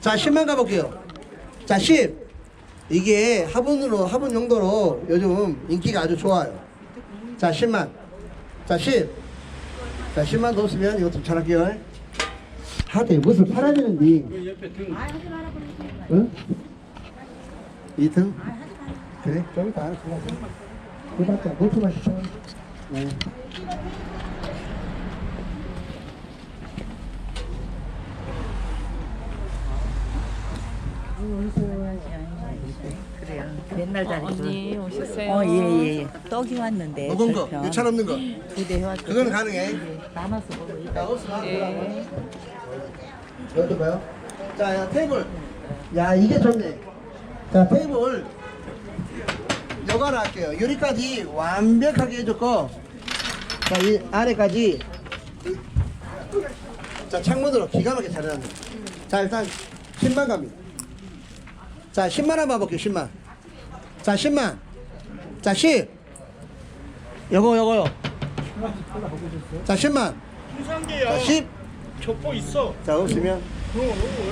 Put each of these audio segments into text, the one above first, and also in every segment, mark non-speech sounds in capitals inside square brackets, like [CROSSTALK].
자 10만 가볼게요. 자 10. 이게 화분으로 화분 용도로 요즘 인기가 아주 좋아요. 자 10만. 자 10. 자 10만 더 없으면 이거 좀 전할게요. 하대 무슨 팔아야 되는데. 응? 이 등? 그래? 좀 이따 알아서 그봤자 볼트만 시켜. 네. 그래요. 맨날 다니고. 언니 오셨어요. 어, 예, 예. 떡이 왔는데. 먹은 거. 유찬 없는 거. 두대 해왔거든. 그거는 가능해. 남았어, 먹어. 자, 예. 여기 봐요. 자, 야, 테이블. 야, 이게 좋네. 자, 테이블. 요거를 할게요. 여기까지 완벽하게 해줬고, 자, 이 아래까지. 자, 창문으로 기가 막히게 잘 해놨네. 자, 일단 10만 갑니다. 자, 10만 한번 볼게요, 10만. 자, 10만. 자, 10. 요거, 요거요. 자, 10만. 자, 이상계야. 10. 족보 있어. 자, 없으면.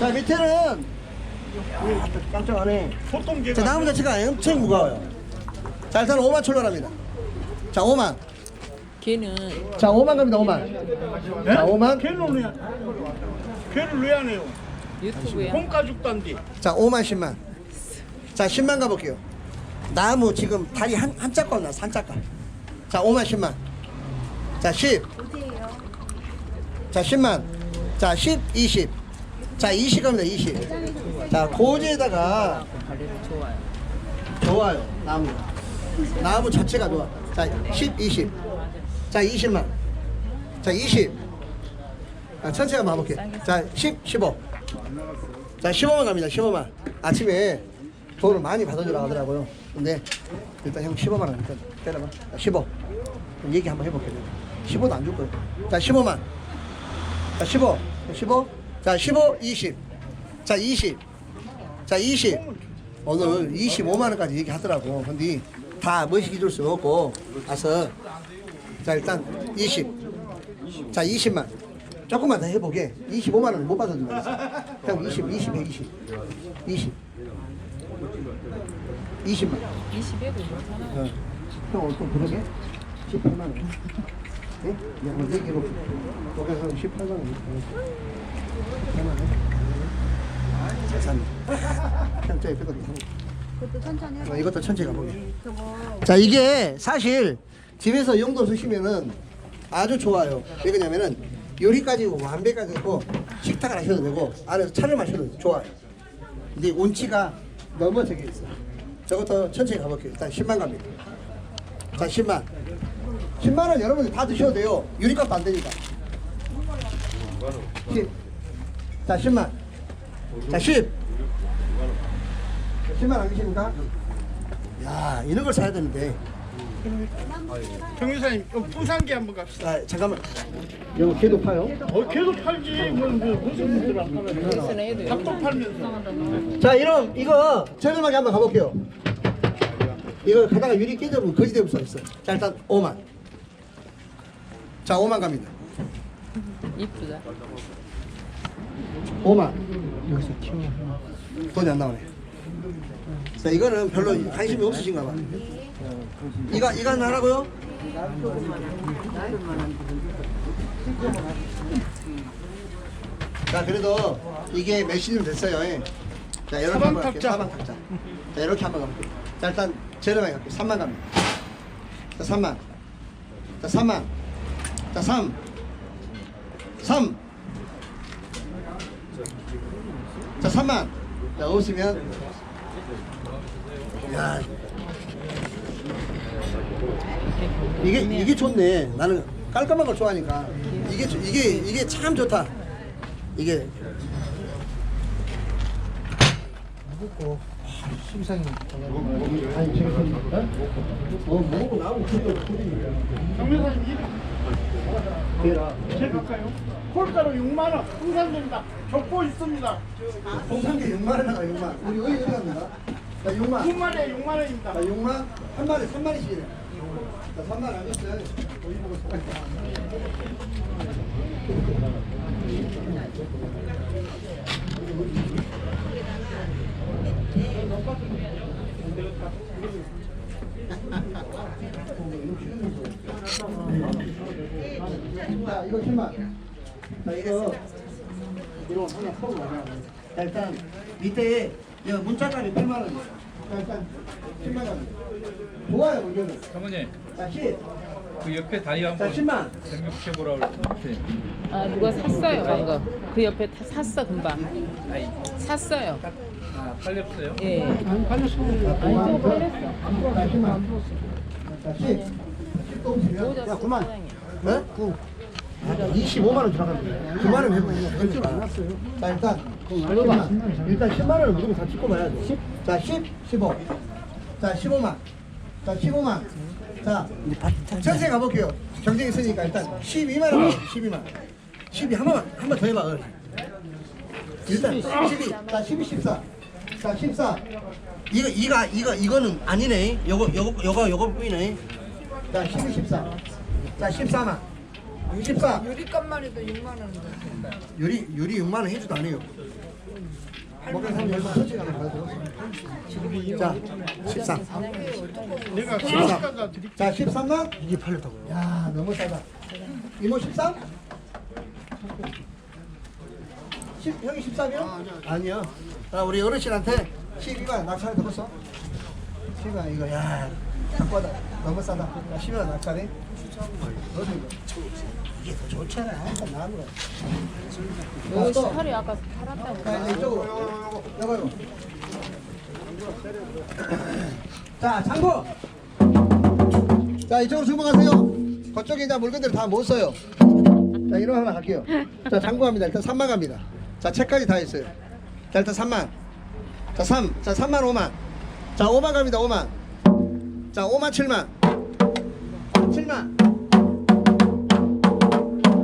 자, 밑에는. 깜짝하네. 보통 개가 자, 나무 자체가 엄청 무거워요. 자, 일단 5만 출발합니다. 자, 5만. 걔는 자, 5만 갑니다, 5만. 네? 자, 5만. 걔는 왜? 걔를 왜안 해요? 유튜브에 안 돼. 자, 5만, 10만. 자, 10만 가볼게요. 나무 지금 다리 한, 한 짝깔 나서 한 짝깔. 자, 5만, 10만. 자, 10. 자, 10만. 자, 10, 20. 자, 20 갑니다, 20. 자, 고지에다가. 좋아요, 나무. 나무 자체가 좋아. 자, 10, 20. 자, 20만. 자, 20. 아, 천천히 한번 가볼게. 자, 10, 15. 자, 15만 갑니다, 15만. 아침에 돈을 많이 받아주라 하더라고요. 근데 일단 형 15만 원 일단 때려봐. 자, 15. 그럼 얘기 한번 해볼게요. 15도 안 줄 거예요. 자, 15만. 자, 15. 15. 자, 15, 20. 자, 20. 자, 20. 오늘 25만 원까지 얘기하더라고. 근데 다 멋있게 줄 수는 없고, 가서 자 일단 20. 자 20만. 조금만 더 해보게. 25만 원을 못 받아준다. 형 20, 20, 20, 20, 20만. 20에 괜찮아요. 어. 형 오늘 또 그러게? 18만 원. 예? 야, 뭐 얘기로 거기서 18만 원. 18만 원. 잘 샀네. 천천히. 어, 이것도 천천히 가보게. 자, 이게 사실 집에서 용도 쓰시면은 아주 좋아요. 왜 그러냐면은 요리까지 완벽하게 있고 식탁을 하셔도 되고 안에서 차를 마셔도 좋아요. 근데 운치가 너무 저기 있어. 저것도 천천히 가볼게요. 일단 10만 갑니다. 자, 10만. 10만 원 여러분들 다 드셔도 돼요. 유리값도 안 되니까. 10. 자, 10만. 자, 10. 10만 안 계십니까? 야, 이런 걸 사야 되는데. 정유사님, 요 부산계 한번 갑시다. 아, 잠깐만. 이거 걔도 파요? 어, 걔도 팔지. 뭐, 뭐, 무슨 분들아 팔아요? 닭도 팔면서. 자, 이런 이거 저렴하게 한번 가볼게요. 이거 가다가 유리 깨져보면 거지 되을 수 있어. 자, 일단 5만. 자, 5만 갑니다. 이쁘다. 5만. 여기서 키워. 돈이 안 나오네. 자, 이거는 별로 관심이 없으신가 봐. 이거 이거 하나 하라고요? 자, 그래도 이게 몇 시즌 됐어요. 예. 자, 이렇게 사방 한번 할게요. 탁자. 사방 탁자. 자, 이렇게 한번 가볼게요. 자, 일단 저렴하게 갈게요. 3만 갑니다. 자, 3만. 자, 3만. 자, 3. 3. 자, 3만. 자, 없으면. 야. 이게, 이게 좋네. 나는 깔끔한 걸 좋아하니까. 이게, 좋- 이게, 이게 참 좋다. 이게. 무겁고. 심상이. 아니, 제가 어? 어, 무겁고 나하고 크게 정유사님, 이 그래라. 제가 할까요? 콜가루 6만원. 부산됩니다. 족보 있습니다. 동산계 6만 원 나가 6만. 우리 어디 어디 갑니까? 자, 6만. 9만에 6만원입니다. 자, 6만 한 마리 3마리씩이네. 자, 3만 안 줬어요. 자, 이거 10만 자 이거 이거 하나 풀어 놔. 일단 밑에 이 문자값이 1만 원이에요. 일단 10만 원. 좋아요, 의견은. 사모님. 자, 10. 그 옆에 다리 자, 한번 10만. 생각해 보라 그랬는데 아 누가 샀어요 방금. 그 옆에 다 샀어 금방. 아이 샀어요. 아 팔렸어요? 예. 자, 팔렸어. 10만. 자, 10. 10 동시면 야 9만. 네? 9. 25만 원 들어갑니다. 9만 원 해보니까. 자, 일단 10만. 일단 10만 원을 무조건 다 찍고 봐야 돼. 자, 10, 15. 자, 15만. 자, 15만. 자, 전세 가볼게요. 경쟁 있으니까 일단 12만 원. 12만. 12 한 번만 한번 더 해봐. 어른. 일단 12. 자, 12, 14. 자, 14. 이거 이거 이거 이거는 아니네. 요거 요거 요거 요거 뿐이네. 자, 12, 14. 자, 14만. 14. 유리값만 해도 6만 원. 유리 유리 6만 원 해주도 안 해요. 먹는 사람 솔직히 하나 가져. 자, 13. 내가 14. 시가가 드릴게. 자, 13만? 이게 팔렸다고요? 야, 너무 싸다. 이모 13? 10, 형이 13이요? 아니요. 아, 우리 어르신한테 12만 낙찰 들었어? 12만 이거, 야, 갖고 다 너무 싸다. 야, 12만 낙찰이? 어디 이거? 이게 더 좋잖아. 한번 나은 거. 요 또. 18이 아까 팔았다고. 자, 이제 이쪽으로. 요거, 요거. 자, 창고. 자, 이쪽으로 주문하세요. 그쪽에 이제 물건들 다 못 써요. 자, 이런 하나 갈게요. 자, 창고합니다. 일단 3만 갑니다. 자, 책까지 다 있어요. 자, 일단 3만. 자, 3. 자, 3만 5만. 자, 5만 갑니다. 5만. 자, 5만 7만. 7만.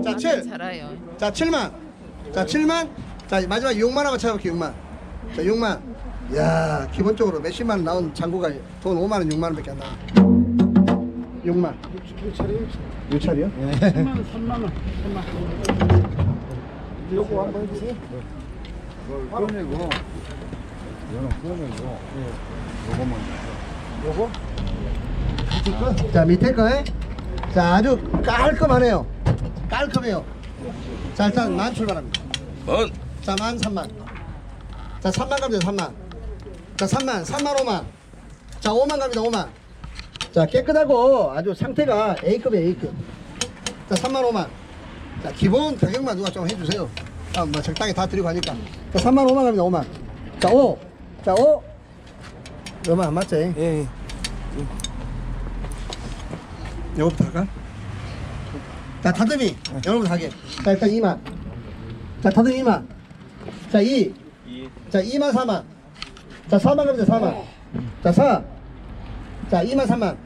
자, 7. 잘해요. 자, 7만. 자, 7만. 자, 마지막 6만 한번 찾아볼게요. 6만. 자, 6만. 야, 기본적으로 몇십만 원 나온 잔고가 돈 5만 원, 6만 원밖에 안 나와. 6만. 유찰이요? 3만 원, 3만 원. 3만 원. 요거 한번 해주세요. 꺼내고 이거는 꺼내고 요거만 요거? 밑에 거? 자, 밑에 거에. 자, 아주 깔끔하네요. 깔끔해요. 자, 일단 만 출발합니다. 만 자, 만 3만. 자, 3만 갑니다, 3만. 자, 3만, 3만 5만. 자, 5만 갑니다, 5만. 자, 깨끗하고 아주 상태가 A급이에요, A급. 자, 3만 5만. 자, 기본 가격만 누가 좀 해주세요. 아, 뭐 적당히 다 드리고 하니까. 자, 3만 5만 갑니다, 5만. 자, 5. 자, 5. 얼마 안 맞지? 예, 예. 요거부터 할까? 자, 다듬이. 요거부터 하게. 자, 일단 2만. 자, 다듬이 2만. 자, 2. 자, 2만 4만. 자, 4만 갑니다, 4만. 자, 4. 자, 2만 3만.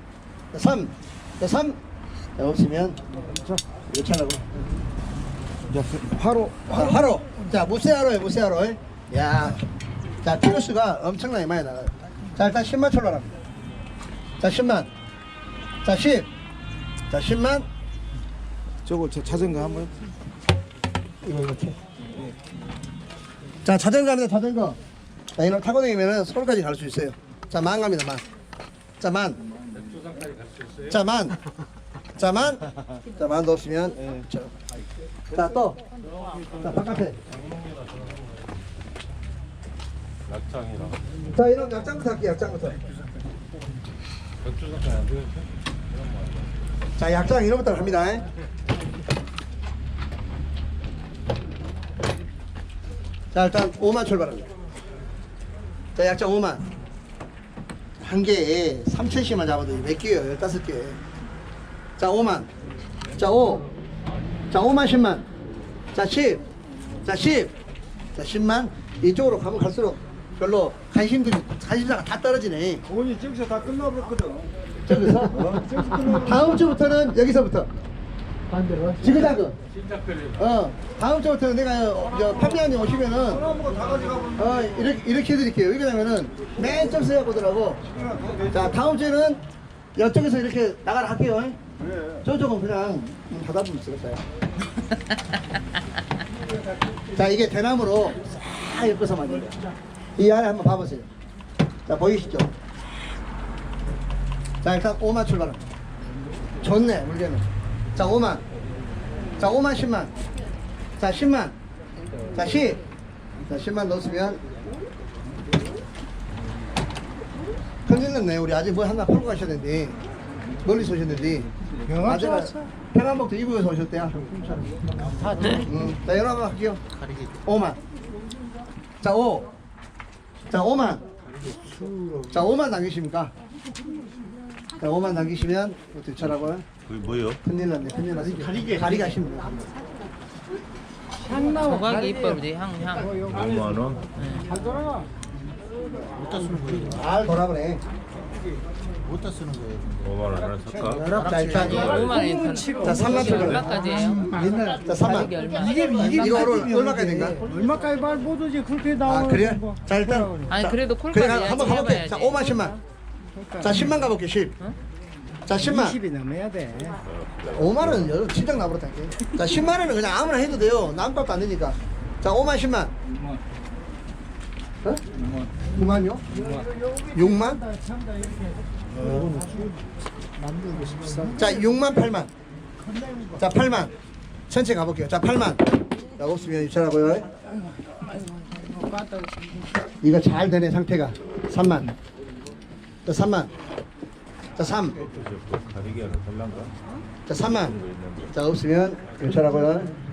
자, 3. 자, 3. 자, 없으면, 이거 차라고. 화로 아, 하루. 자, 무쇠하루에 무쇠하루. 야. 자, 필요수가 엄청나게 많이 나가요. 자, 일단 10만 출발합니다. 자, 10만. 자, 10. 자, 10만. 저거 저 자전거 한번 이거 이렇게. 자, 자전거 합니다, 자전거. 자, 이런 타고 다니면은 서울까지 갈 수 있어요. 자, 만 갑니다, 만. 자, 만. 자, 만. 자, 만. 자, 만도 없으면. 자, 자, 또. 자, 바깥에. 약장이랑 자, 이런 약장부터 할게요, 약장부터. 맥주 안? 자, 약장 이런 것부터 갑니다. 자, 일단 5만 출발합니다. 자, 약장 5만. 한 개에 3천씩만 잡아도 몇 개예요? 15개. 자, 5만. 자, 5. 자, 5만 10만. 자, 10. 자, 10. 자, 10만. 이쪽으로 가면 갈수록 별로 관심들이, 관심사가 다 떨어지네. 돈이 저기서 다 끝나버렸거든 저기서? 다음 주부터는 여기서부터. 반대로? 지그자그. 어, 다음 주부터는 내가 어, 저 판매원님 오시면은 어, 이렇게, 이렇게 해드릴게요. 왜냐면은 맨 처음 써갖고더라고. 자, 다음 주에는 이쪽에서 이렇게 나가라 할게요. 그래 저쪽은 그냥 닫아보면 쓰겠어요. [LAUGHS] 자, 이게 대나무로 싹 엮어서 만든 거예요. 이 안에 한번 봐보세요. 자, 보이시죠? 자 일단 5만 출발합니다. 좋네 물건은. 자 5만. 자 5만 10만. 자 10만. 자 10. 자 10만 넣었으면 큰일 났네 우리 아직 뭐 하나 풀고 가셔야 되는데 멀리서 오셨는데 아재가 평안복도 이부에서 오셨대요 음, 자 여러분 할게요 5만 자 5. 자 5만 자 5만 남기십니까 자 5만 남기시면 어떻게 차라고요? 그게 뭐요? 큰일 났네 큰일 났네 가리게 가리게 하시면 돼요 조각이 이뻐 보지 향 향. 5만 원? 잘 돌아보네 5만 원 하나 살까? 자 일단 5만 원이 자 3만 출발 얼마까지예요? 자 3만. 이게 이게 이거 오늘 얼마까지 된가? 얼마까지 말 못하지? 그렇게 아 나오는 그래? 거. 자 일단 아니 자, 그래도 그래 콜까지 가- 한번 가볼게. 자 5만 10만. 자 10만 가볼게 10. 자 10만. 20이 넘어야 돼. 5만 원은 여러분 진작 나버렸다니까 자 10만 원은 그냥 아무나 해도 돼요. 남값도 안 되니까. 자 5만 10만. 어? 9만요? 6만? 자 6만 8만. 자 8만. 천천히 가볼게요. 자 8만. 자 없으면 유찰하고요. 이거 잘 되네 상태가. 3만. 자 3만. 자 3. 가리게 하나 살란가? 자 3만. 자 없으면 유찰하고요